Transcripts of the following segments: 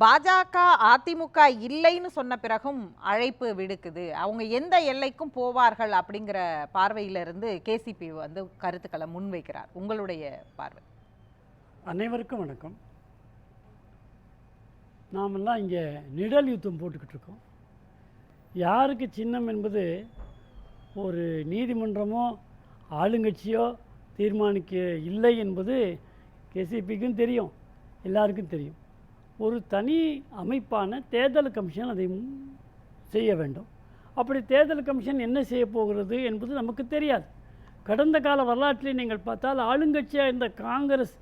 பாஜக அதிமுக இல்லைன்னு சொன்ன பிறகும் அழைப்பு விடுக்குது. அவங்க எந்த எல்லைக்கும் போவார்கள் அப்படிங்கிற பார்வையிலிருந்து கேசிபி வந்து கருத்துக்களை முன்வைக்கிறார். உங்களுடைய பார்வை. அனைவருக்கும் வணக்கம். நாமெல்லாம் இங்கே நிழல் யுத்தம் போட்டுக்கிட்டு இருக்கோம். யாருக்கு சின்னம் என்பது ஒரு நீதிமன்றமோ ஆளுங்கட்சியோ தீர்மானிக்க இல்லை என்பது கேசிபிக்கும் தெரியும். எல்லாருக்கும் தெரியும். ஒரு தனி அமைப்பான தேர்தல் கமிஷன் அதை செய்ய வேண்டும். அப்படி தேர்தல் கமிஷன் என்ன செய்ய போகிறது என்பது நமக்கு தெரியாது. கடந்த கால வரலாற்றில் நீங்கள் பார்த்தால் ஆளுங்கட்சியாக இருந்த காங்கிரஸ்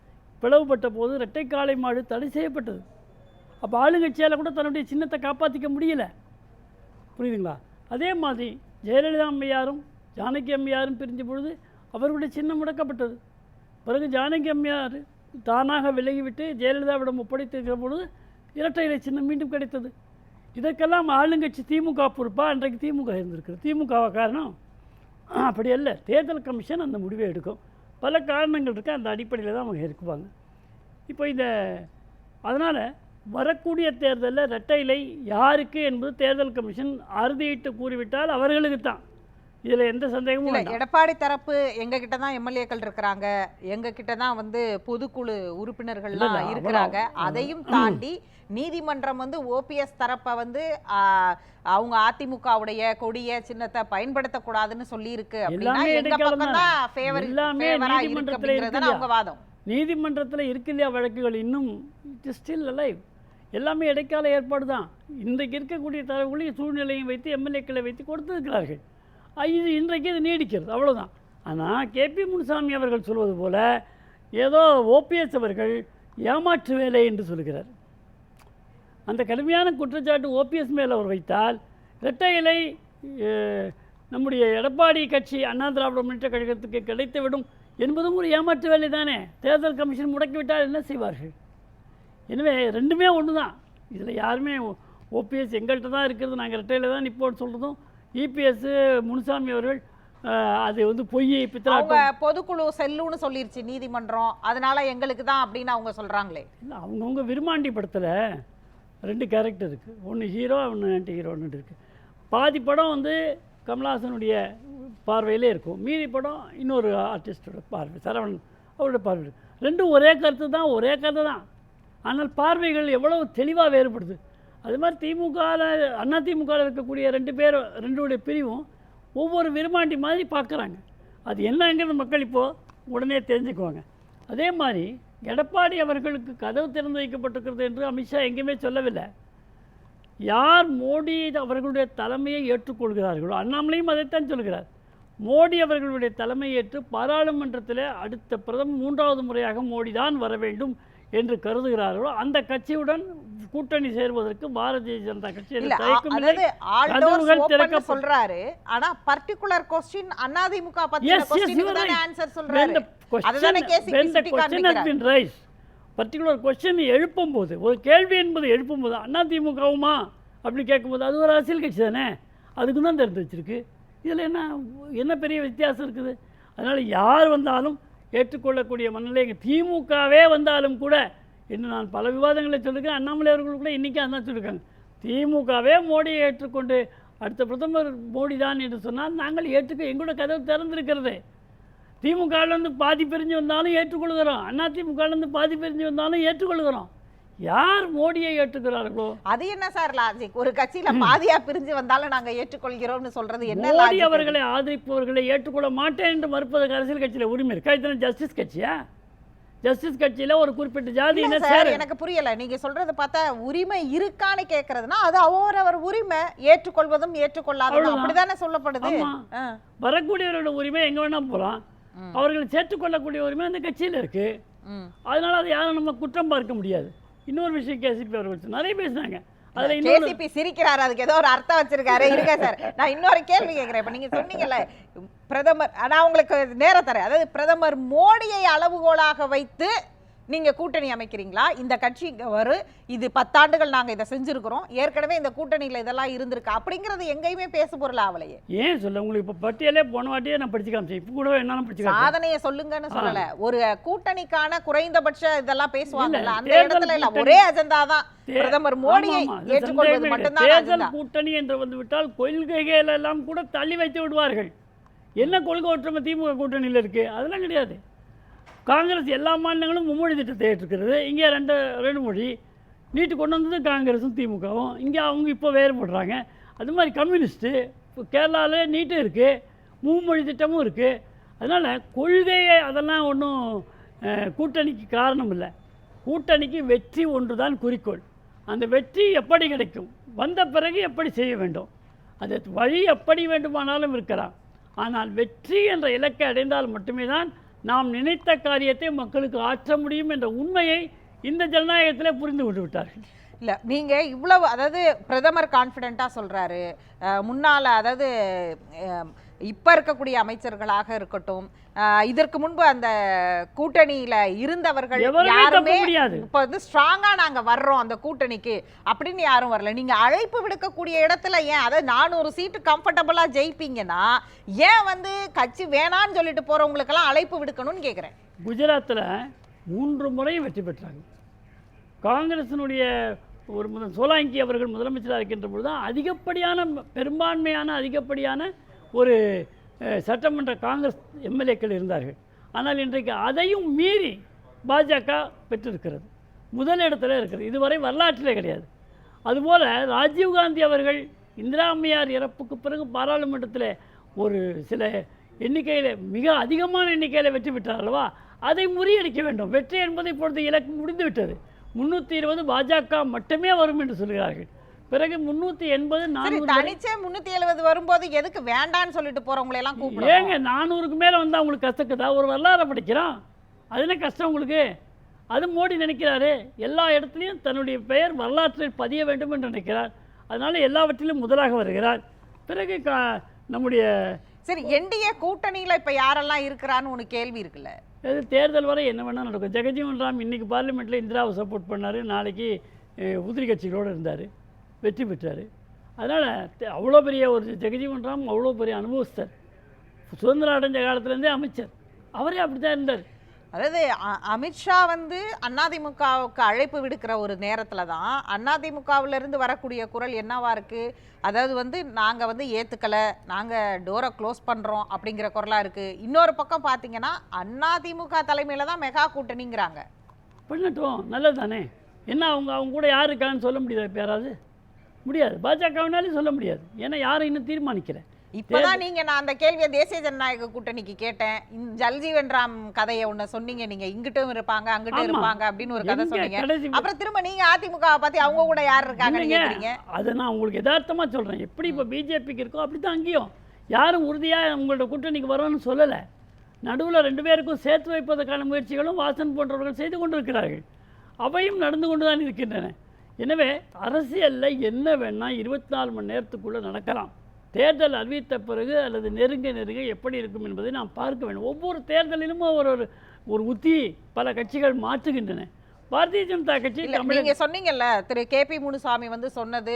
பிளவுபட்ட போது இரட்டை காளை மாடு தடை செய்யப்பட்டது. அப்போ ஆளுங்கட்சியால் கூட தன்னுடைய சின்னத்தை காப்பாற்றிக்க முடியல. புரியுதுங்களா? அதே மாதிரி ஜெயலலிதா அம்மையாரும் ஜானகி அம்மையாரும் பிரிஞ்ச பொழுது அவர்களுடைய சின்னம் முடக்கப்பட்டது. பிறகு ஜானகி அம்மையார் தானாக விலகிவிட்டு ஜெயலலிதாவிடம் ஒப்படைத்திருக்கிற பொழுது இரட்டை இலை சின்னம் மீண்டும் கிடைத்தது. இதற்கெல்லாம் ஆளுங்கட்சி திமுக பொறுப்பா? அன்றைக்கு திமுக இருந்திருக்கிறது. திமுக காரணம் அப்படி அல்ல. தேர்தல் கமிஷன் அந்த முடிவை எடுக்கும். பல காரணங்கள் இருக்குது அந்த அடிப்படையில் தான் அவங்க இருக்குவாங்க. இப்போ இந்த அதனால் வரக்கூடிய தேர்தலில் இரட்டை இலை யாருக்கு என்பது தேர்தல் கமிஷன் அறுதியிட்டு கூறிவிட்டால் அவர்களுக்கு தான் இதில் எந்த சந்தேகமும் இல்ல எடப்பாடி தரப்பு எங்க கிட்ட தான் எம்எல்ஏக்கள் இருக்கிறாங்க. எங்க கிட்ட தான் வந்து பொதுக்குழு உறுப்பினர்கள்லாம் இருக்கிறாங்க. அதையும் தாண்டி நீதிமன்றம் வந்து ஓபிஎஸ் தரப்ப வந்து அவங்க அதிமுகவுடைய கொடிய சின்னத்தை பயன்படுத்தக்கூடாதுன்னு சொல்லி இருக்கு அப்படின்னா எங்க பக்கம் தான். ஃபேவர் ஃபேவரா இருக்கு. அப்படிங்கிறது அவங்க வாதம். நீதிமன்றத்தில் இருக்கு இல்லையா வழக்குகள்? இன்னும் இட் இஸ் ஸ்டில் அலைவ் எல்லாமே இடைக்கால ஏற்பாடு தான் இன்றைக்கு இருக்கக்கூடிய தரவுகளையும் சூழ்நிலையும் வைத்து எம்எல்ஏக்களை வைத்து கொடுத்திருக்கிறார்கள். இது இன்றைக்கு இது நீடிக்கிறது. அவ்வளோதான் ஆனால் கேபி முனுசாமி அவர்கள் சொல்வது போல் ஏதோ ஓபிஎஸ் அவர்கள் ஏமாற்று வேலை என்று சொல்கிறார். அந்த கடுமையான குற்றச்சாட்டு ஓபிஎஸ் மேலே அவர் வைத்தால் இரட்டை இலை நம்முடைய எடப்பாடி கட்சி அண்ணா திராவிட முன்னேற்ற கழகத்துக்கு கிடைத்துவிடும் என்பதும் ஒரு ஏமாற்று வேலை தானே. தேர்தல் கமிஷன் முடக்கிவிட்டால் என்ன செய்வார்கள்? எனவே ரெண்டுமே ஒன்று தான் இதில் யாருமே ஓபிஎஸ் எங்கள்கிட்ட தான் இருக்கிறது நாங்கள் இரட்டையில் தான் நிற்போம்னு சொல்கிறதும் இபிஎஸ் முனுசாமி அவர்கள் அது வந்து பொய் அவங்க பொதுக்குழு செல்லுன்னு சொல்லிருச்சு நீதிமன்றம். அதனால எங்களுக்கு தான் அப்படின்னு அவங்க சொல்றாங்களே. இல்லை அவங்கவுங்க விருமாண்டி படத்தில் ரெண்டு கேரக்டர் இருக்குது ஒன்று ஹீரோ ஒன்று ஆன்டி ஹீரோன்னு இருக்குது பாதி படம் வந்து கமலஹாசனுடைய பார்வையிலே இருக்கும். மீதி படம் இன்னொரு ஆர்டிஸ்டோட பார்வை சரவணன் அவரோட பார்வை. ரெண்டும் ஒரே கருத்து தான் ஒரே கதை தான். ஆனால் பார்வைகள் எவ்வளவு தெளிவாக வேறுபடுது. அது மாதிரி திமுகவில் அண்ணா திமுகவில் இருக்கக்கூடிய ரெண்டு பேர் ரெண்டுடைய பிரிவும் ஒவ்வொரு விரும்பாண்டி மாதிரி பார்க்குறாங்க. அது என்னங்கிறது மக்கள் இப்போது உடனே தெரிஞ்சுக்குவாங்க. அதே மாதிரி எடப்பாடி அவர்களுக்கு கதவு திறந்து வைக்கப்பட்டிருக்கிறது என்று அமித்ஷா எங்கேயுமே சொல்லவில்லை. யார் மோடி அவர்களுடைய தலைமையை ஏற்றுக்கொள்கிறார்களோ அண்ணாமலையும் அதைத்தான் சொல்கிறார். மோடி அவர்களுடைய தலைமையேற்று பாராளுமன்றத்தில் அடுத்த பிரதம மூன்றாவது முறையாக மோடி தான் வர வேண்டும் என்று கருதுகிறார்களோ அந்த கட்சியுடன் கூட்டணி சேர்வதற்கு பாரதிய ஜனதா கட்சியில் சொல்றாரு. ஆனா பர்டிகுலர் கொஸ்டின் அதிமுக ஆன்சர் சொல்றாரு. ரைஸ் பர்டிகுலர் கொஸ்டின் எழுப்பும் போது ஒரு கேள்வி என்பது எழுப்பும் போது அதிமுகவுமா அப்படி கேட்கும்போது அது ஒரு அரசியல் கட்சி தானே? அதுக்கு தான் தெரிந்து வச்சுருக்கு இதில் என்ன என்ன பெரிய வித்தியாசம் இருக்குது? அதனால் யார் வந்தாலும் ஏற்றுக்கொள்ளக்கூடிய மனநிலை திமுகவே வந்தாலும் கூட இன்னும் நான் பல விவாதங்களை சொல்லியிருக்கேன் அண்ணாமலை அவர்கள் கூட இன்றைக்கி அதான் சொல்லியிருக்காங்க. திமுகவே மோடியை ஏற்றுக்கொண்டு அடுத்த பிரதமர் மோடி தான் என்று சொன்னால் நாங்கள் ஏற்றுக்க எங்களோட கதவு திறந்திருக்கிறது. திமுகலேருந்து பாதி பிரிஞ்சு வந்தாலும் ஏற்றுக்கொள்கிறோம். அண்ணா திமுகலேருந்து பாதி பிரிஞ்சு வந்தாலும் ஏற்றுக்கொள்கிறோம். யார் மோடியை ஏற்றுக்கிறார்களோ? அது என்ன சார் லாஜிக் ஒரு கட்சியில பாதியா பிரிஞ்சு வந்தாலும் நாங்க ஏற்றுக்கொள்கிறோம்னு சொல்றது என்ன மோடி அவர்களை ஆதரிப்பவர்களை ஏற்றுக்கொள்ள மாட்டேன் என்று மறுப்பதற்கு அரசியல் கட்சியில் உரிமை இருக்கா? இதெல்லாம் ஜஸ்டிஸ் கட்சியா? ஜஸ்டிஸ் கட்சியில் ஒரு குறிப்பிட்ட ஜாதியினர் சார் எனக்கு புரியல நீங்க சொல்றது பார்த்தா உரிமை இருக்கான்னு கேக்குறதுனா அது அவரவர் உரிமை ஏற்றுக்கொள்வதும் ஏற்றுக்கொள்ளாததும். அப்படிதானே சொல்லப்படுது. வரக்கூடியவர்களோட உரிமை எங்கே வேணால் போகலாம் ம். அவர்களை சேர்த்துக்கொள்ளக்கூடிய உரிமை அந்த கட்சியில் இருக்குது ம். அதனால அதை யாரும் நம்ம குற்றம் பார்க்க முடியாது இன்னொரு விஷயம் கேசிபி அவர்கள். நிறைய பேசினாங்க கேசிபி சிரிக்கிறாரு அதுக்கு ஏதோ ஒரு அர்த்தம் வச்சிருக்காரு இருங்க சார் நான் இன்னொரு கேள்வி கேட்கிறேன் இப்ப நீங்க சொன்னீங்கல்ல பிரதமர் நான் உங்களுக்கு நேரம் தரேன். அதாவது பிரதமர் மோடியை அளவுகோலாக வைத்து நீங்க கூட்டணி அமைக்கிறீங்களா? இந்த கட்சி வரும் இது பத்தாண்டுகள் நாங்க இதை செஞ்சிருக்கிறோம். ஏற்கனவே இந்த கூட்டணியில இதெல்லாம் இருந்திருக்கு. அப்படிங்கறது எங்கேயுமே பேசு பொருள் ஆவலையே. ஏன் சொல்ல உங்களுக்கு இப்போ பட்டியலே போன வாட்டியே நான் படிச்சு காமிச்சேன். இப்போ கூட என்னாலும் படிச்சு சாதனையை சொல்லுங்கன்னு சொல்லல. ஒரு கூட்டணிக்கான குறைந்தபட்ச இதெல்லாம் பேசுவாங்கல்ல. அந்த இடத்துல இல்ல ஒரே அஜெண்டா தான். பிரதமர் மோடியை ஏற்றுக்கொள்வது மட்டும்தான் தேர்தல் கூட்டணி என்று வந்து விட்டால் கொள்கைகள் எல்லாம் கூட தள்ளி வைத்து விடுவார்கள். என்ன கொள்கை ஒற்றுமை திமுக கூட்டணியில் இருக்குது அதெல்லாம் கிடையாது. காங்கிரஸ் எல்லா மாநிலங்களும் மும்மொழி திட்டத்தை ஏற்றுக்கிறது இங்கே ரெண்டு ரெண்டு மொழி. நீட்டு கொண்டு வந்தது காங்கிரஸும் திமுகவும். இங்கே அவங்க இப்போ வேறுபடுறாங்க அது மாதிரி கம்யூனிஸ்ட்டு இப்போ கேரளாவில் நீட்டும் இருக்குது மும்மொழி திட்டமும் இருக்குது அதனால் கொள்கையை அதெல்லாம் ஒன்றும் கூட்டணிக்கு காரணம் இல்லை. கூட்டணிக்கு வெற்றி ஒன்று தான் குறிக்கோள். அந்த வெற்றி எப்படி கிடைக்கும்? வந்த பிறகு எப்படி செய்ய வேண்டும்? அது வழி எப்படி வேண்டுமானாலும் இருக்கிறான் ஆனால் வெற்றி என்ற இலக்கை அடைந்தால் மட்டுமே தான் நாம் நினைத்த காரியத்தை மக்களுக்கு ஆற்ற முடியும் என்ற உண்மையை இந்த ஜனநாயகத்தில் புரிந்து கொண்டு விட்டார்கள். நீங்கள் இவ்வளவு அதாவது பிரதமர் கான்ஃபிடெண்ட்டாக சொல்கிறாரு முன்னால் அதாவது இப்ப இருக்கக்கூடிய அமைச்சர்களாக இருக்கட்டும் இதற்கு முன்பு அந்த கூட்டணியில இருந்தவர்கள் யாருமே இப்ப வந்து ஸ்ட்ராங்கா நாங்க வர்றோம் அந்த கூட்டணிக்கு அப்படின்னு யாரும் வரல. நீங்க அழைப்பு விடுக்கக்கூடிய இடத்துல ஏன் அதாவது நானூறு சீட்டு கம்ஃபர்டபுளா ஜெயிப்பீங்கன்னா ஏன் வந்து கட்சி வேணான்னு சொல்லிட்டு போறவங்களுக்கெல்லாம் அழைப்பு விடுக்கணும்னு கேக்குறேன். குஜராத்தில் மூன்று முறையும் வெற்றி பெற்றாங்க. காங்கிரசினுடைய ஒரு முதல் சோலாங்கி அவர்கள் முதலமைச்சராக இருக்கின்ற பொழுது அதிகப்படியான பெரும்பான்மையான அதிகப்படியான ஒரு சட்டமன்ற காங்கிரஸ் எம்எல்ஏக்கள் இருந்தார்கள். ஆனால் இன்றைக்கு அதையும் மீறி பாஜக பெற்றிருக்கிறது. முதல் இடத்துல இருக்கிறது. இதுவரை வரலாற்றிலே கிடையாது. அதுபோல் ராஜீவ்காந்தி அவர்கள் இந்திரா அம்மையார் இறப்புக்கு பிறகு பாராளுமன்றத்தில் ஒரு சில எண்ணிக்கையில் மிக அதிகமான எண்ணிக்கையில் வெற்றி பெற்றார் அல்லவா? அதை முறியடிக்க வேண்டும். வெற்றி என்பது இப்பொழுது இலக்கு முடிந்துவிட்டது. முந்நூற்றி முன்னூற்றி இருபது பாஜக மட்டுமே வரும் என்று சொல்கிறார்கள். பிறகு முன்னூற்றி எண்பது நானூறு தனிச்சே முன்னூத்தி எழுபது வரும்போது எதுக்கு வேண்டான்னு சொல்லிட்டு போறவங்களை எல்லாம் கூப்பிடுவோம் ஏங்க நானூறுக்கு மேலே வந்து அவங்களுக்கு கசக்குதா ஒரு வரலாறை படிக்கிறோம். அது என்ன கஷ்டம் உங்களுக்கு? அது மோடி நினைக்கிறாரு. எல்லா இடத்துலையும் தன்னுடைய பெயர் வரலாற்றில் பதிய வேண்டும் என்று நினைக்கிறார். அதனால எல்லாவற்றிலும் முதலாக வருகிறார். பிறகு கா நம்முடைய சரி என்டிஏ கூட்டணியில இப்ப யாரெல்லாம் இருக்கிறான்னு உனக்கு கேள்வி இருக்குல்ல? இது தேர்தல் வரை என்ன வேணால் நடக்கும். ஜெகஜீவன் ராம் இன்னைக்கு பார்லிமெண்ட்டில் இந்திராவை சப்போர்ட் பண்ணார். நாளைக்கு உதிரி கட்சிகளோடு இருந்தார். வெற்றி பெற்றார். அதனால் அவ்வளோ பெரிய ஒரு ஜெகஜீவன் ராம் அவ்வளோ பெரிய அனுபவஸ்தர். சுதந்திரம் அடைஞ்ச காலத்துலேருந்தே அமைச்சர். அவரே அப்படி தான் இருந்தார். அதாவது அமித்ஷா வந்து அதிமுகவுக்கு அழைப்பு விடுக்கிற ஒரு நேரத்துல தான் அதிமுகவுல இருந்து வரக்கூடிய குரல் என்னவா இருக்கு? அதாவது வந்து நாங்க வந்து ஏத்துக்கல நாங்க டோரை க்ளோஸ் பண்றோம் அப்படிங்கிற குரலா இருக்கு. இன்னொரு பக்கம் பாத்தீங்கன்னா அதிமுக தலைமையில தான் மெகா கூட்டணிங்கிறாங்க. பண்ணட்டும் நல்லது தானே என்ன அவங்க அவங்க கூட யார் இருக்கான்னு சொல்ல முடியாது இப்போ யாராவது? முடியாது. பாஜகவினாலும் சொல்ல முடியாது. ஏன்னா யாரும் இன்னும் தீர்மானிக்கல. இப்பதான் நீங்க நான் அந்த கேள்வியை தேசிய ஜனநாயக கூட்டணிக்கு கேட்டேன். ஜல்ஜீவன் ராம் கதையை ஒண்ணு சொன்னீங்க. நீங்க இங்கிட்டும் இருப்பாங்க அங்கிட்டும். இருப்பாங்க அப்படின்னு ஒரு கதை சொன்னீங்க. அப்புறம் திரும்ப நீங்க அதிமுக பத்தி அவங்க கூட யார் கேக்குறீங்க. அதை நான் உங்களுக்கு யதார்த்தமாக சொல்கிறேன் எப்படி இப்போ பிஜேபிக்கு இருக்கோ அப்படி தான் அங்கேயும். யாரும் உறுதியாக உங்களோட கூட்டணிக்கு வரோன்னு சொல்லலை. நடுவில் ரெண்டு பேருக்கும் சேர்த்து வைப்பதற்கான முயற்சிகளும் வாசன் போன்றவர்கள் செய்து கொண்டிருக்கிறார்கள். அவையும் நடந்து கொண்டு தான் இருக்கின்றன. எனவே அரசியலில் என்ன வேணால் இருபத்தி நாலு மணி நேரத்துக்குள்ளே நடக்கலாம். தேர்தல் அறிவித்த பிறகு அல்லது நெருங்க நெருங்க எப்படி இருக்கும் என்பதை நாம் பார்க்க வேண்டும். ஒவ்வொரு தேர்தலிலும் ஒரு ஒரு ஒரு உத்தி பல கட்சிகள் மாற்றுகின்றன. பாரதிய ஜனதா கட்சி நீங்க சொன்னீங்கல்ல திரு. கே. பி. முனுசாமி வந்து சொன்னது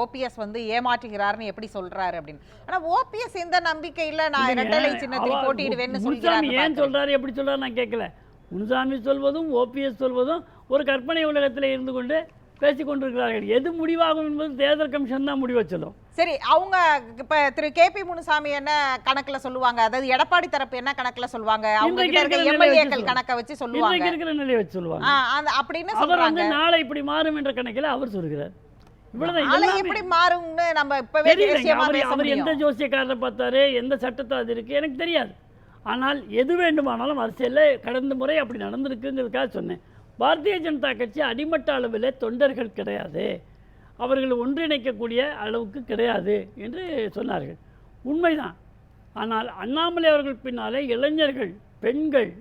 ஓபிஎஸ் வந்து ஏமாற்றுகிறாருன்னு எப்படி சொல்றாரு அப்படின்னு. ஆனா ஓபிஎஸ் எந்த நம்பிக்கை இல்ல நான் இரட்டலை சின்னத்தில் போட்டியிடுவேன்னு சொல்கிறாரு ஏன் சொல்றாரு எப்படி சொல்றாரு நான் கேட்கல. முனுசாமி சொல்வதும் ஓபிஎஸ் சொல்வதும் ஒரு கற்பனை உலகத்தில் இருந்து கொண்டு பேசிக் கொண்டிருக்கிறார்கள் எது முடிவாகும் என்பது தேர்தல் கமிஷன் தான் முடிவை சொல்லும் சரி அவங்க இப்ப திரு கே பி முனுசாமி என்ன கணக்குல சொல்லுவாங்க? அதாவது எடப்பாடி தரப்பு என்ன கணக்குல சொல்லுவாங்க? அவங்க எம்எல்ஏக்கள் கணக்க வச்சு சொல்லுவாங்க. இருக்கிற நிலையை வச்சு சொல்லுவாங்க. அந்த- அப்படின்னு அவர் சொல்றாங்க. வந்து நாளை இப்படி மாறும் என்ற கணக்கில் அவர் சொல்கிறார். இவ்வளவுதான் நாளை எல்லாமே எப்படி மாறும்னு நம்ம இப்பவே தெரியலைங்க. தேசியமா அவர் பேச அவர் எந்த முடியும் ஜோசியக்காரரை பார்த்தாரு? எந்த சட்டத்தை அது இருக்கு? எனக்கு தெரியாது. ஆனால் எது வேண்டுமானாலும் அரசியலில் கடந்த முறை அப்படி நடந்திருக்குங்கிறதுக்காக சொன்னேன். பாரதிய ஜனதா கட்சி அடிமட்ட அளவில் தொண்டர்கள் கிடையாது. அவர்கள் ஒன்றிணைக்கக்கூடிய அளவுக்கு கிடையாது என்று சொன்னார்கள். உண்மைதான். ஆனால் அண்ணாமலை அவர்கள் பின்னாலே இளைஞர்கள் பெண்கள்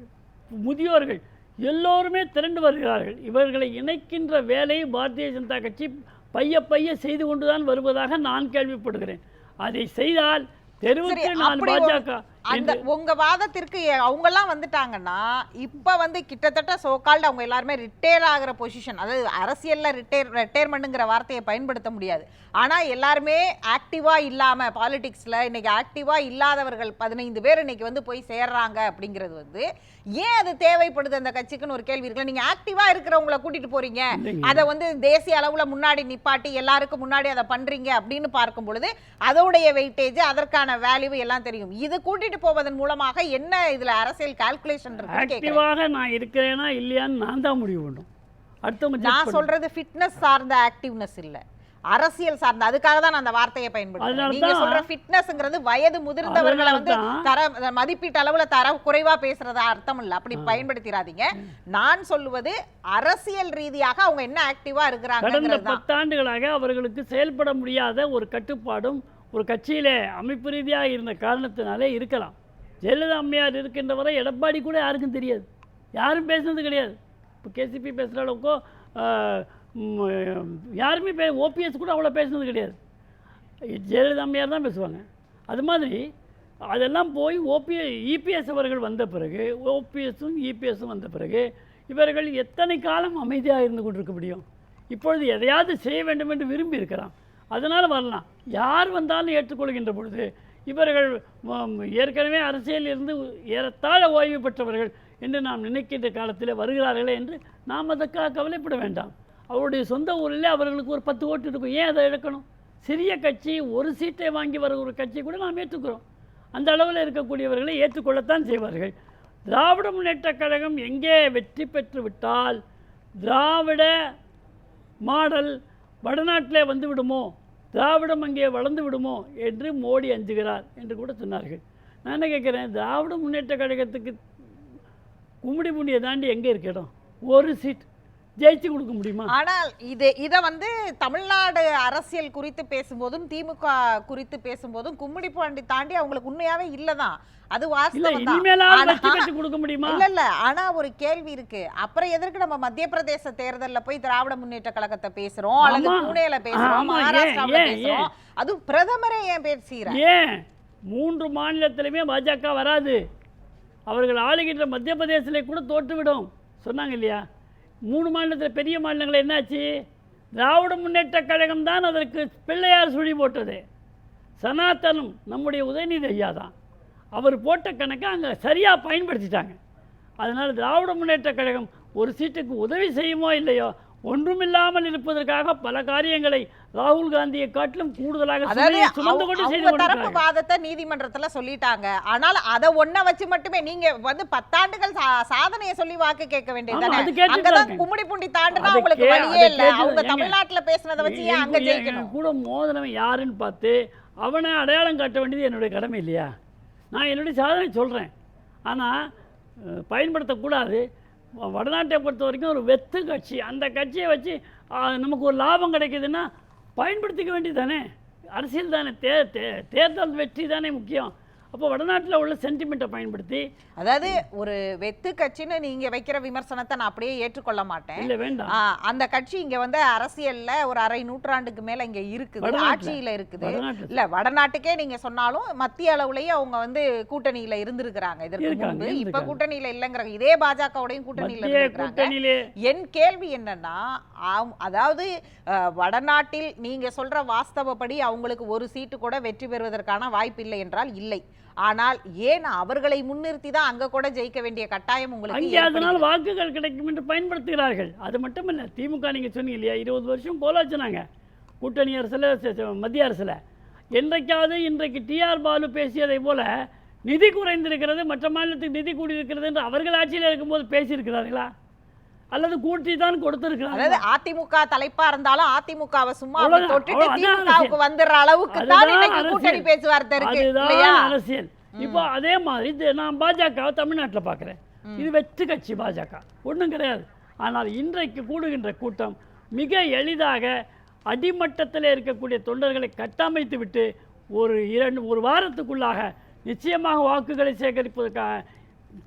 முதியோர்கள் எல்லோருமே திரண்டு வருகிறார்கள். இவர்களை இணைக்கின்ற வேலையை பாரதிய ஜனதா கட்சி பைய பைய செய்து கொண்டுதான் வருவதாக நான் கேள்விப்படுகிறேன். அதை செய்தால் தெருவுக்கு ஒரு- பாஜக அந்த உங்க வாதத்திற்கு அவங்க எல்லாம் வந்துட்டாங்கன்னா இப்ப வந்து கிட்டத்தட்ட சோகால்டு அவங்க எல்லாருமே ரிட்டையர் ஆகிற பொசிஷன் அதாவது அரசியல்ல ரிட்டையர் ரிட்டையர்மெண்ட்ங்கிற வார்த்தையை பயன்படுத்த முடியாது. ஆனா எல்லாருமே ஆக்டிவா இல்லாம பாலிடிக்ஸ்ல இன்னைக்கு ஆக்டிவா இல்லாதவர்கள் பதினைந்து பேர் இன்னைக்கு வந்து போய் சேர்றாங்க அப்படிங்கிறது வந்து ஏன் அது தேவைப்படுது அந்த கட்சிக்குன்னு ஒரு கேள்வி இருக்குல்ல? நீங்க ஆக்டிவா இருக்கிறவங்கள கூட்டிட்டு போறீங்க. அதை வந்து தேசிய அளவுல முன்னாடி நிப்பாட்டி எல்லாருக்கும் முன்னாடி அதை பண்றீங்க அப்படின்னு பார்க்கும் பொழுது அதோடைய வெயிட்டேஜ் அதற்கான வேல்யூ எல்லாம் தெரியும். இது கூட்டிட்டு போவதன் மூலமாக என்ன இதுல அரசியல் கால்குலேஷன். ஆக்டிவாக நான் இருக்கிறேனா இல்லையான்னு நான் தான் முடிவு பண்ணும். அடுத்தவங்க நான். சொல்றது ஃபிட்னஸ் சார்ந்த ஆக்டிவ்னஸ் இல்ல. அரசியல் சார்ந்த அதுக்காக தான் நான் அந்த வார்த்தையை பயன்படுத்துறேன். நீங்க சொல்ற ஃபிட்னஸ்ங்கிறது வயது முதிர்ந்தவர்களை வந்து தர மதிப்பீட்டு அளவுல தர குறைவா பேசுறதா அர்த்தம் இல்ல. அப்படி பயன்படுத்திடாதீங்க நான் சொல்லுவது அரசியல் ரீதியாக அவங்க என்ன ஆக்டிவா கடந்த தான். பத்தாண்டுகளாக அவர்களுக்கு செயல்பட முடியாத ஒரு கட்டுப்பாடும் ஒரு கட்சியிலே அமைப்பு ரீதியாக இருந்த காரணத்தினாலே இருக்கலாம். ஜெயலலிதா அம்மையார் இருக்கின்ற வரை எடப்பாடி கூட யாருக்கும் தெரியாது. யாரும் பேசுனது கிடையாது. இப்போ கேசிபி பேசுகிற அளவுக்கோ யாருமே பே ஓபிஎஸ் கூட அவ்வளோ பேசுனது கிடையாது. ஜெயலலிதா அம்மையார் தான் பேசுவாங்க. அது மாதிரி அதெல்லாம் போய் ஓபிஎ இபிஎஸ் அவர்கள் வந்த பிறகு ஓபிஎஸும் இபிஎஸும் வந்த பிறகு இவர்கள் எத்தனை காலம் அமைதியாக இருந்து கொண்டிருக்க முடியும்? இப்பொழுது எதையாவது செய்ய வேண்டும் என்று விரும்பி இருக்கிறான் அதனால் வரலாம். யார் வந்தாலும் ஏற்றுக்கொள்கின்ற பொழுது இவர்கள் ஏற்கனவே அரசியலில் இருந்து ஏறத்தாழ ஓய்வு பெற்றவர்கள் என்று நாம் நினைக்கின்ற காலத்தில் வருகிறார்களே என்று நாம் அதற்காக கவலைப்பட வேண்டாம். அவருடைய சொந்த ஊரில் அவர்களுக்கு ஒரு பத்து ஓட்டு இருக்கும். ஏன் அதை இழக்கணும்? சிறிய கட்சி ஒரு சீட்டை வாங்கி வர ஒரு கட்சி கூட நாம் ஏற்றுக்கிறோம். அந்த அளவில் இருக்கக்கூடியவர்களை ஏற்றுக்கொள்ளத்தான் செய்வார்கள். திராவிட முன்னேற்றக் கழகம் எங்கே வெற்றி பெற்று விட்டால் திராவிட மாடல் வடநாட்டிலே வந்து விடுமோ? திராவிடம் அங்கே வளர்ந்து விடுமோ? என்று மோடி அஞ்சுகிறார் என்று கூட சொன்னார்கள். நான் என்ன கேட்குறேன்? திராவிட முன்னேற்றக் கழகத்துக்கு கும்மிடி பூண்டியை தாண்டி எங்கே இருக்கணும் ஒரு சீட் ஜெயிச்சு கொடுக்க முடியுமா? ஆனால் இது இத வந்து தமிழ்நாடு அரசியல் குறித்து பேசும்போதும் திமுக குறித்து பேசும்போதும் கும்மிடி பாண்டி தாண்டி அவங்களுக்கு உண்மையாவே இல்லதான். அது கொடுக்க முடியுமா? இல்ல இல்ல. ஆனா ஒரு கேள்வி இருக்கு. அப்புறம் எதற்கு நம்ம மத்திய பிரதேச தேர்தல்ல போய் திராவிட முன்னேற்ற கழகத்தை பேசுறோம்? அல்லது. புனேல பேசுறோம்? மகாராஷ்டிராவுல பேசுறோம்? அதுவும் பிரதமரே ஏன் பேசுகிறார் ஏன்? மூன்று மாநிலத்திலுமே பாஜக வராது. அவர்கள் ஆளுகின்ற மத்திய பிரதேசத்திலே கூட தோற்றுவிடும். சொன்னாங்க இல்லையா? மூணு மாநிலத்தில் பெரிய மாநிலங்கள் என்னாச்சு? திராவிட முன்னேற்ற கழகம் தான் அதற்கு பிள்ளையார் சுழி போட்டது. சனாதனம் நம்முடைய உதயநிதி ஐயா தான். அவர் போட்ட கணக்கை அங்கே சரியாக பயன்படுத்திட்டாங்க. அதனால் திராவிட முன்னேற்ற கழகம் ஒரு சீட்டுக்கு உதவி செய்யுமோ இல்லையோ ஒன்றுமில்லாமல் இருப்பதற்காக பல காரியங்களை ராகுல் காந்தியை காட்டிலும் கூடுதலாக சுமந்து கொண்டு செய்து தரப்பு வாதத்தை நீதிமன்றத்துல சொல்லிட்டாங்க. ஆனால் அத ஒண்ண வச்சு மட்டுமே நீங்க வந்து பத்தாண்டுகள் சாதனையை சொல்லி வாக்கு கேட்க வேண்டியது அங்கதான். கும்மிடி பூண்டி தாண்டுனா உங்களுக்கு வழியே இல்ல. அவங்க தமிழ்நாட்டுல பேசுனதை வச்சு ஏன் அங்க ஜெயிக்கணும்? கூட மோதினவன் யாருன்னு பார்த்து அவனை அடையாளம் காட்ட வேண்டியது என்னுடைய கடமை இல்லையா? நான் என்னுடைய சாதனை சொல்கிறேன் ஆனால் பயன்படுத்தக்கூடாது. வடநாட்டை பொறுத்த வரைக்கும் ஒரு வெத்து கட்சி. அந்த கட்சியை வச்சு நமக்கு ஒரு லாபம் கிடைக்குதுன்னா பயன்படுத்திக்க வேண்டியது தானே? அரசியல் தானே. தே தே- தேர்தல் வெற்றி தானே முக்கியம். அப்போ வடநாட்டில் உள்ள சென்டிமெண்ட்டை பயன்படுத்தி அதாவது ஒரு வெத்து கட்சின்னு நீங்க வைக்கிற விமர்சனத்தை நான் அப்படியே ஏற்றுக்கொள்ள மாட்டேன். இல்லை வேண்டாம். அந்த கட்சி இங்க வந்து அரசியல்ல ஒரு அரை நூற்றாண்டுக்கு மேல இங்க இருக்குது. ஆட்சியில இருக்குது. இல்ல வடநாட்டுக்கே நீங்க சொன்னாலும் மத்திய அளவுலயே அவங்க வந்து கூட்டணியில இருந்திருக்கிறாங்க. இதற்கு முன்பு இப்ப. கூட்டணியில இல்லங்கிறாங்க இதே பாஜகவுடையும் கூட்டணியில கூட்டணியிலே. என் கேள்வி என்னன்னா அதாவது வடநாட்டில் நீங்க சொல்ற வாஸ்தவப்படி அவங்களுக்கு ஒரு சீட்டு கூட வெற்றி பெறுவதற்கான வாய்ப்பு இல்லை என்றால் இல்லை. ஆனால் ஏன் அவர்களை முன்னிறுத்தி தான் அங்க கூட ஜெயிக்க வேண்டிய கட்டாயம் உங்களுக்கு அதனால்? வாக்குகள் கிடைக்கும் என்று பயன்படுத்துகிறார்கள். அது மட்டும் இல்லை திமுக நீங்கள் சொன்னீங்க இல்லையா இருபது வருஷம் கோலாச்சுனாங்க கூட்டணி அரசில் மத்திய அரசில். என்றைக்காவது இன்றைக்கு டிஆர் பாலு பேசியதை போல நிதி குறைந்திருக்கிறது மற்ற மாநிலத்துக்கு நிதி கூடியிருக்கிறது என்று அவர்கள் ஆட்சியில் இருக்கும்போது பேசியிருக்கிறார்களா? அல்லது கூட்டி தான் கொடுத்திருக்கிறார்கள் அதாவது அதிமுக தலைப்பா இருந்தாலும் அதிமுகவை சும்மா. தொட்டுட்டு திமுகவுக்கு வந்துடுற அளவுக்கு தான் இன்னைக்கு. கூட்டணி பேச்சுவார்த்தை இருக்கு இல்லையா? அரசியல். இப்போ அதே மாதிரி நான் பாஜகவை தமிழ்நாட்டில் பார்க்குறேன். இது வெற்று கட்சி பாஜக. ஒன்றும் கிடையாது. ஆனால் இன்றைக்கு கூடுகின்ற கூட்டம் மிக எளிதாக அடிமட்டத்தில் இருக்கக்கூடிய தொண்டர்களை கட்டமைத்து விட்டு ஒரு இரண்டு ஒரு வாரத்துக்குள்ளாக நிச்சயமாக வாக்குகளை சேகரிப்பதற்காக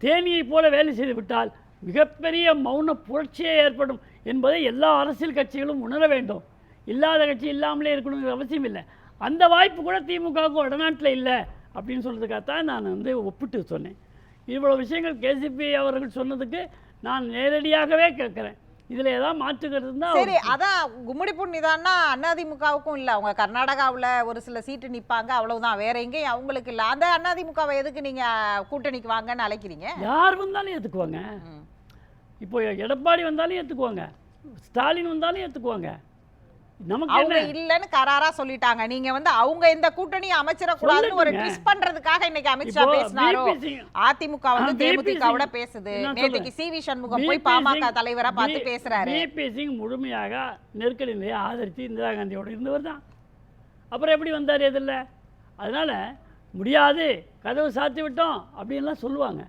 தேனியைப் போல வேலை செய்து விட்டால் மிகப்பெரிய மௌன புரட்சியே ஏற்படும் என்பதை எல்லா அரசியல் கட்சிகளும் உணர வேண்டும். இல்லாத கட்சி இல்லாமலே இருக்கணுங்கிற அவசியம் இல்லை. அந்த வாய்ப்பு கூட திமுகவுக்கு வடநாட்டில் இல்லை அப்படின்னு சொல்கிறதுக்காகத்தான் நான் வந்து ஒப்பிட்டு சொன்னேன். இவ்வளோ விஷயங்கள் கேசிபி அவர்கள் சொன்னதுக்கு நான் நேரடியாகவே கேட்குறேன். இதில் ஏதாவது மாற்றுக்கிறது இருந்தால் சரி அதான் கும்மிடி புண்ணிதான்னா அதிமுகவுக்கும் இல்ல. அவங்க கர்நாடகாவுல ஒரு சில சீட்டு நிப்பாங்க அவ்வளவுதான். வேற எங்கேயும் அவங்களுக்கு இல்ல. அந்த அதிமுகவை எதுக்கு நீங்க கூட்டணிக்கு வாங்கன்னு அழைக்கிறீங்க? யார் வந்தாலும் ஏற்றுக்குவாங்க ம். இப்போ எடப்பாடி வந்தாலும் ஏற்றுக்குவாங்க ஸ்டாலின் வந்தாலும் ஏற்றுக்குவாங்க நமக்கு அவங்க இல்லன்னு கராரா சொல்லிட்டாங்க. நீங்க வந்து அவங்க இந்த கூட்டணியை அமைச்சிடக்கூடாதுன்னு ஒரு சொல்லட்டுங்க. ட்விஸ்ட் பண்றதுக்காக இன்னைக்கு அமித்ஷா பேசினாரோ? அதிமுக வந்து தேமுதிகவோட. பேசுது. நேத்துக்கு சி வி சண்முகம் போய் பாமக தலைவரா பார்த்து பேசுறாரு. சிங் முழுமையாக நெருக்கடி நிலையை ஆதரித்து இந்திரா காந்தியோட இருந்தவர் தான். அப்புறம் எப்படி வந்தார் எதில் அதனால் முடியாது. கதவு சாத்தி விட்டோம் அப்படின்லாம் சொல்லுவாங்க.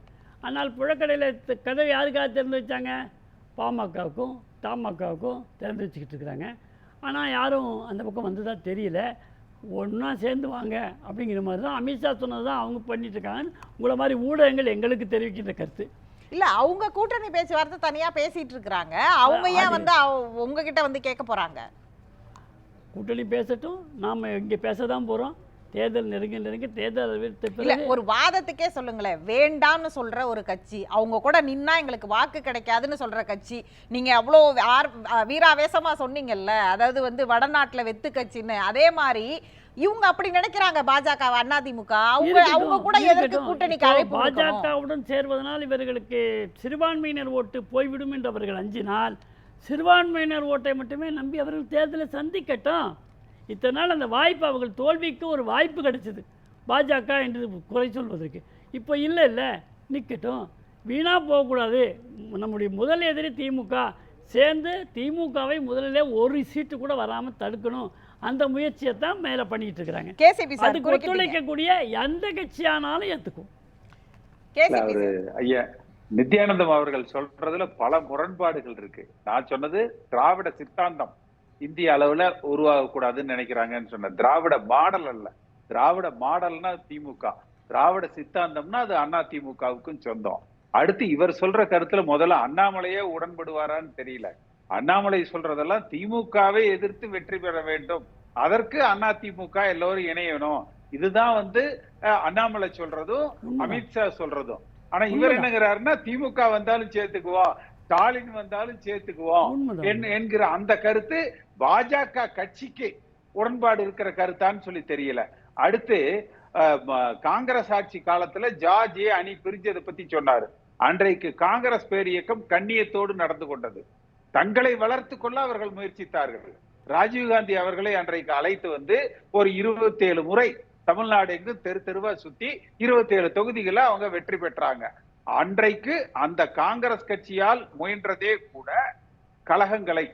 ஆனால் புழக்கடையில் கதவு யாருக்காக திறந்து வச்சாங்க? பாமகவுக்கும் தமாகவுக்கும் திறந்து வச்சுக்கிட்டு இருக்கிறாங்க. ஆனால் யாரும் அந்த பக்கம் வந்ததா தெரியல. ஒன்றா சேர்ந்து வாங்க அப்படிங்கிற மாதிரி தான் அமித்ஷா சொன்னது தான் அவங்க பண்ணிட்டு இருக்காங்கன்னு உங்களை மாதிரி ஊடகங்கள் எங்களுக்கு தெரிவிக்கின்ற கருத்து. இல்ல அவங்க கூட்டணி பேச்சுவார்த்தை தனியா பேசிட்டு இருக்காங்க அவங்க ஏன் வந்து அவ- உங்ககிட்ட வந்து கேட்க போறாங்க? கூட்டணி பேசட்டும். நாம் இங்கே பேச தான் போகிறோம் தேர்தல் நெருங்கி நெருங்கி தேர்தல் இல்ல ஒரு வாதத்துக்கே சொல்லுங்களேன் வேண்டாம்னு சொல்ற ஒரு கட்சி அவங்க கூட நின்னா எங்களுக்கு வாக்கு கிடைக்காதுன்னு சொல்ற கட்சி நீங்க அவ்வளோ ஆர்- வீராவேசமா சொன்னீங்கல்ல அதாவது வந்து வடநாட்டுல வெத்து கட்சின்னு அதே மாதிரி இவங்க அப்படி நினைக்கிறாங்க பாஜக அதிமுக அவங்க அவங்க கூட எதற்கு. கூட்டணிக்கு அழைப்பு? பாஜகவுடன் சேர்வதனால் இவர்களுக்கு சிறுபான்மையினர் ஓட்டு போய்விடும் என்று அவர்கள் அஞ்சினால் சிறுபான்மையினர் ஓட்டை மட்டுமே நம்பி அவர்கள் தேர்தலை சந்திக்கட்டும் இத்தனை நாள் அந்த வாய்ப்பு அவர்கள் தோல்விக்கு ஒரு வாய்ப்பு கிடைச்சது. பாஜக என்று குறை சொல்வதற்கு. இப்போ இல்லை இல்லை. நிற்கட்டும் வீணாக போகக்கூடாது. நம்முடைய முதல் எதிரி திமுக. சேர்ந்து திமுகவை முதலிலே ஒரு சீட்டு கூட வராமல் தடுக்கணும். அந்த முயற்சியை தான் மேலே பண்ணிட்டு இருக்கிறாங்க. கேசிபி சார் அதுக்கு. ஒத்துழைக்கக்கூடிய எந்த கட்சியானாலும் ஏற்றுக்கும் கேசிபி அவரு ஐயா நித்யானந்தம் அவர்கள் சொல்றதுல பல முரண்பாடுகள் இருக்கு. நான் சொன்னது திராவிட சித்தாந்தம். இந்திய அளவுல உருவாக கூடாதுன்னு நினைக்கிறாங்கன்னு சொன்னேன். திராவிட மாடல் அல்ல. திராவிட மாடல்னா திமுக. திராவிட சித்தாந்தம்னா அது அண்ணா திமுகவுக்கும் சொந்தம். அடுத்து இவர் சொல்ற கருத்துல முதல்ல அண்ணாமலையே உடன்படுவாரான்னு தெரியல. அண்ணாமலை சொல்றதெல்லாம் திமுகவை எதிர்த்து வெற்றி பெற வேண்டும். அதற்கு அண்ணா திமுக எல்லோரும் இணையணும். இதுதான் வந்து அண்ணாமலை சொல்றதும். அமித்ஷா சொல்றதும். ஆனா இவர். என்னங்கிறாருன்னா திமுக வந்தாலும் சேர்த்துக்குவோம். ஸ்டாலின் வந்தாலும் சேர்த்துக்குவோம். என்கிற அந்த கருத்து பாஜக கட்சிக்கு உடன்பாடு இருக்கிற கருத்தான்னு சொல்லி தெரியல. அடுத்து காங்கிரஸ் ஆட்சி காலத்துல ஜார்ஜ் அணி பிரிஞ்சதை பத்தி சொன்னாரு. அன்றைக்கு காங்கிரஸ் பேர் இயக்கம் கண்ணியத்தோடு நடந்து கொண்டது. தங்களை வளர்த்து கொள்ள அவர்கள் முயற்சித்தார்கள். ராஜீவ்காந்தி அவர்களை அன்றைக்கு அழைத்து வந்து ஒரு இருபத்தேழு முறை தமிழ்நாடு எங்கும் தெரு தெருவா சுத்தி இருபத்தி ஏழு தொகுதிகளை அவங்க வெற்றி பெற்றாங்க. அன்றைக்கு அந்த காங்கிரஸ் கட்சியால் முயன்றதே கூட கழகங்களை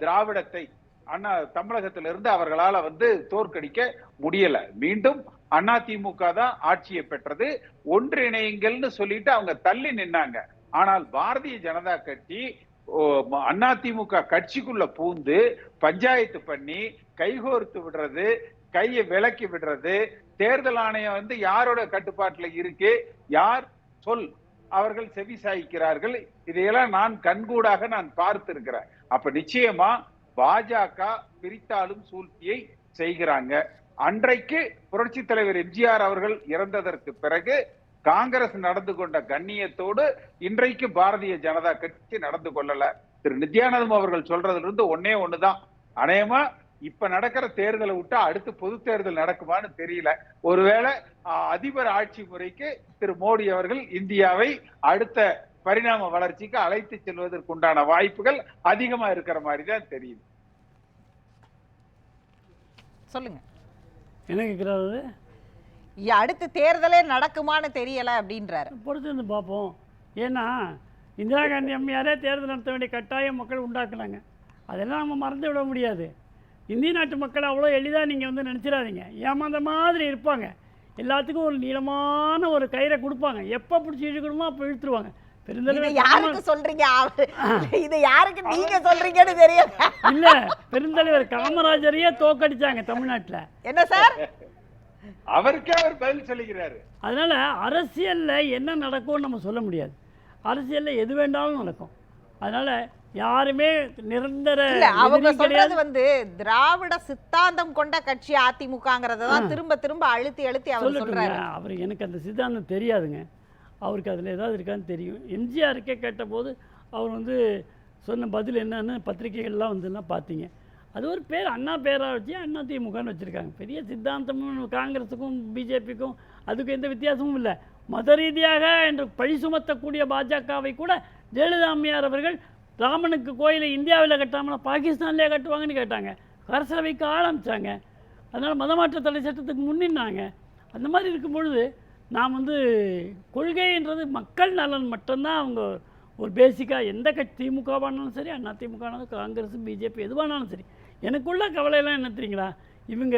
திராவிடத்தை அண்ணா தமிழகத்திலிருந்து அவர்களால வந்து தோற்கடிக்க முடியல. மீண்டும் அண்ணா திமுக தான் ஆட்சியை பெற்றது. ஒன்றிணையுங்கள்னு சொல்லிட்டு அவங்க தள்ளி நின்னாங்க. ஆனால் பாரதிய ஜனதா கட்சி அண்ணா திமுக கட்சிக்குள்ள பூந்து பஞ்சாயத்து பண்ணி கைகோர்த்து விடுறது கையை விலக்கி விடுறது தேர்தல் ஆணையம் வந்து யாரோட கட்டுப்பாட்டுல இருக்கு? யார்? சொல். அவர்கள் செவி சாய்க்கிறார்கள் இதையெல்லாம் நான் கண்கூடாக நான் பார்த்திருக்கிறேன். அப்ப நிச்சயமா பாஜக பிரித்தாளும் சூழ்ச்சியை செய்கிறாங்க. அன்றைக்கு புரட்சி தலைவர் எம்ஜிஆர் அவர்கள் இறந்ததற்கு பிறகு காங்கிரஸ் நடந்து கொண்ட கண்ணியத்தோடு இன்றைக்கு பாரதிய ஜனதா கட்சி நடந்து கொள்ளல. திரு நித்யானந்தம் அவர்கள் சொல்றதுல இருந்து ஒன்னே ஒண்ணுதான். அநேகமா இப்ப நடக்கிற தேர்தலை விட்டா அடுத்து பொது தேர்தல் நடக்குமான்னு தெரியல. ஒருவேளை அதிபர் ஆட்சி முறைக்கு திரு மோடி அவர்கள் இந்தியாவை அடுத்த பரிணாம வளர்ச்சிக்கு அழைத்து செல்வதற்குண்டான வாய்ப்புகள் அதிகமா இருக்கிற மாதிரி தான் தெரியுது. சொல்லுங்க. என்ன கேட்குறாரு அடுத்து தேர்தலே நடக்குமான்னு தெரியல அப்படின்றாரு. பொறுத்திருந்து பார்ப்போம் ஏன்னா இந்திரா காந்தி அம்மையாரே தேர்தல் நடத்த வேண்டிய கட்டாயம் மக்கள் உண்டாக்குனாங்க. அதெல்லாம் நம்ம மறந்து விட முடியாது. இந்திய நாட்டு மக்கள் அவ்வளோ எளிதாக நீங்கள் வந்து நினச்சிடாதீங்க. ஏமாந்த மாதிரி இருப்பாங்க. எல்லாத்துக்கும் ஒரு நீளமான ஒரு கயிறை கொடுப்பாங்க. எப்போ பிடிச்சி இழுக்கணுமோ அப்போ இழுத்துருவாங்க. இது பெருந்தலைவர் யாருக்கு சொல்றீங்க? அவரு- இது யாருக்கு நீங்க சொல்றீங்கன்னு தெரியல. இல்லை பெருந்தலைவர் காமராஜரையே தோக்கடிச்சாங்க தமிழ்நாட்டில். என்ன சார்? அவருக்கே அவர் பதில் சொல்லுகிறாரு அதனால் அரசியலில் என்ன நடக்கும்னு நம்ம சொல்ல முடியாது. அரசியலில் எது வேண்டாலும் நடக்கும். அதனால் யாருமே நிரந்தர அவங்க. சொல்றது வந்து திராவிட சித்தாந்தம் கொண்ட கட்சி அதிமுகங்கிறத தான் திரும்ப திரும்ப அழுத்தி அழுத்தி அவர் சொல்றாரு. அவர் எனக்கு அந்த சித்தாந்தம் தெரியாதுங்க. அவருக்கு அதில் ஏதாவது இருக்கான்னு தெரியும். எம்ஜிஆருக்கே கேட்டபோது அவர் வந்து சொன்ன பதில் என்னன்னு பத்திரிகைகள்லாம் வந்துலாம் பார்த்தீங்க. அது ஒரு பேர் அண்ணா பேராக வச்சு அண்ணா திமுகன்னு வச்சுருக்காங்க? பெரிய சித்தாந்தமும் காங்கிரஸுக்கும் பிஜேபிக்கும் அதுக்கும் எந்த வித்தியாசமும் இல்லை. மத ரீதியாக என்று பழி சுமத்தக்கூடிய பாஜகவை கூட ஜெயலலிதா அம்மையார் அவர்கள் ராமனுக்கு கோயிலை இந்தியாவில் கட்டாமல் பாகிஸ்தான்லேயே கட்டுவாங்கன்னு கேட்டாங்க. அரசியல் வைக்க ஆரம்பித்தாங்க அதனால் மதமாற்ற தடை சட்டத்துக்கு முன்னின்னாங்க. அந்த மாதிரி இருக்கும் பொழுது நாம் வந்து கொள்கைன்றது மக்கள் நலன் மட்டும்தான் அவங்க ஒரு பேசிக்காக எந்த கட்சி திமுகவானாலும் சரி அண்ணா திமுகனாலும் காங்கிரஸ் பிஜேபி எதுவானாலும் சரி எனக்குள்ள கவலையெல்லாம் என்ன தெரியுங்களா? இவங்க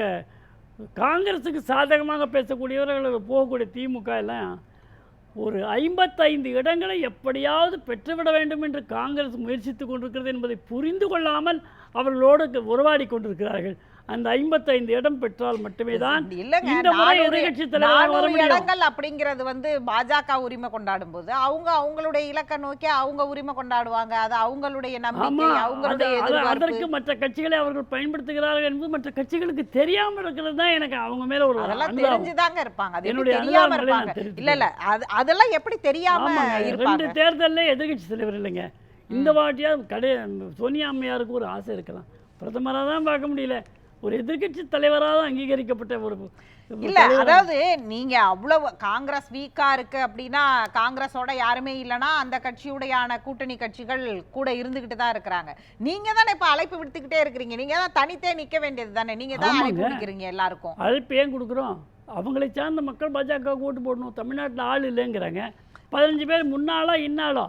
காங்கிரஸுக்கு சாதகமாக பேசக்கூடியவர்கள் போகக்கூடிய திமுக எல்லாம் ஒரு ஐம்பத்தைந்து இடங்களை எப்படியாவது பெற்றுவிட வேண்டும் என்று காங்கிரஸ் முயற்சித்து கொண்டிருக்கிறது என்பதை புரிந்து கொள்ளாமல் அவர்களோடு உறவாடி கொண்டிருக்கிறார்கள். அந்த ஐம்பத்தைந்து இடம் பெற்றால் மட்டுமே தான் இல்லங்க. இந்த முறை முடியும். இடங்கள் அப்படிங்கிறது வந்து பாஜக உரிமை கொண்டாடும் போது அவங்க அவங்களுடைய இலக்கை நோக்கி அவங்க உரிமை கொண்டாடுவாங்க. அது அவங்களுடைய நம்பிக்கை அவங்களுடைய அதற்கு மற்ற கட்சிகளை அவர்கள் பயன்படுத்துகிறார்கள் என்பது மற்ற கட்சிகளுக்கு தெரியாமல் இருக்கிறது தான் எனக்கு அவங்க மேல ஒரு அதெல்லாம். தெரிஞ்சுதாங்க இருப்பாங்க. அது என்னுடைய தெரியாம இருப்பாங்க. இல்ல இல்ல. அது அதெல்லாம் எப்படி தெரியாம ரெண்டு தேர்தல்ல எதிர்க்கட்சி தலைவர் இல்லைங்க. இந்த வாட்டியா கடை சோனியா அம்மையாருக்கு ஒரு ஆசை இருக்கலாம். பிரதமராக தான் பார்க்க முடியல. ஒரு எதிர்க்கட்சி தலைவராக அங்கீகரிக்கப்பட்ட ஒரு இல்ல அதாவது நீங்க அவ்வளவு காங்கிரஸ் வீக்கா இருக்கு அப்படின்னா காங்கிரஸோட யாருமே இல்லனா அந்த கட்சியுடையான கூட்டணி கட்சிகள் கூட இருந்துகிட்டு தான் இருக்கிறாங்க. நீங்க தானே இப்ப அழைப்பு விடுத்துக்கிட்டே இருக்கிறீங்க. நீங்க தான் தனித்தே நிக்க வேண்டியது தானே. நீங்க தான் அழைப்பு. விடுக்கிறீங்க எல்லாருக்கும். அழைப்பு ஏன் கொடுக்குறோம்? அவங்களை சார்ந்த மக்கள் பாஜக ஓட்டு போடணும். தமிழ்நாட்டில் ஆள் இல்லைங்கிறாங்க. பதினஞ்சு பேர் முன்னாளா இன்னாளோ?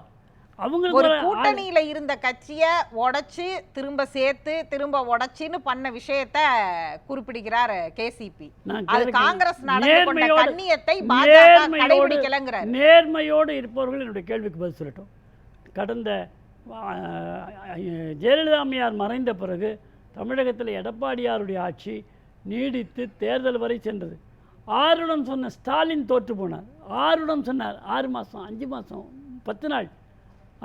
அவங்களுக்கு ஒரு கூட்டணியில இருந்த கட்சிய உடைச்சு திரும்ப சேர்த்து திரும்ப உடைச்சின்னு பண்ண விஷயத்த குறிப்பிடுகிறார் கேசிபி அது. காங்கிரஸ் கண்ணியத்தை கடைபிடிக்கலங்கிற நேர்மையோடு இருப்பவர்கள் என்னுடைய கேள்விக்கு பதில் சொல்லட்டும். கடந்த ஜெயலலிதா அம்மையார் மறைந்த பிறகு தமிழகத்தில் எடப்பாடியாருடைய ஆட்சி நீடித்து தேர்தல் வரை சென்றது. ஆறுடம் சொன்ன ஸ்டாலின் தோற்று போனார். ஆறுடம் சொன்னார் ஆறு மாதம் அஞ்சு மாதம் பத்து நாள்.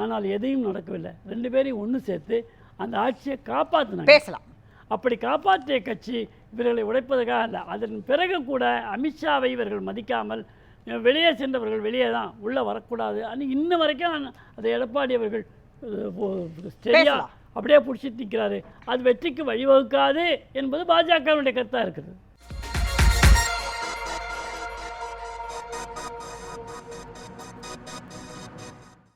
ஆனால் எதையும் நடக்கவில்லை. ரெண்டு பேரையும் ஒன்று சேர்த்து அந்த ஆட்சியை காப்பாற்றினாங்க பேசலாம். அப்படி காப்பாற்றிய கட்சி இவர்களை உடைப்பதற்காக அல்ல. அதன் பிறகு கூட அமித்ஷாவை இவர்கள் மதிக்காமல் வெளியே சென்றவர்கள் வெளியே தான் உள்ளே வரக்கூடாது. அது இன்ன வரைக்கும் நான் அதை எடப்பாடி அவர்கள் பேசலாம். அப்படியே பிடிச்சிட்டு நிற்கிறாரு அது வெற்றிக்கு வழிவகுக்காது என்பது பாஜகவினுடைய கருத்தாக இருக்குது.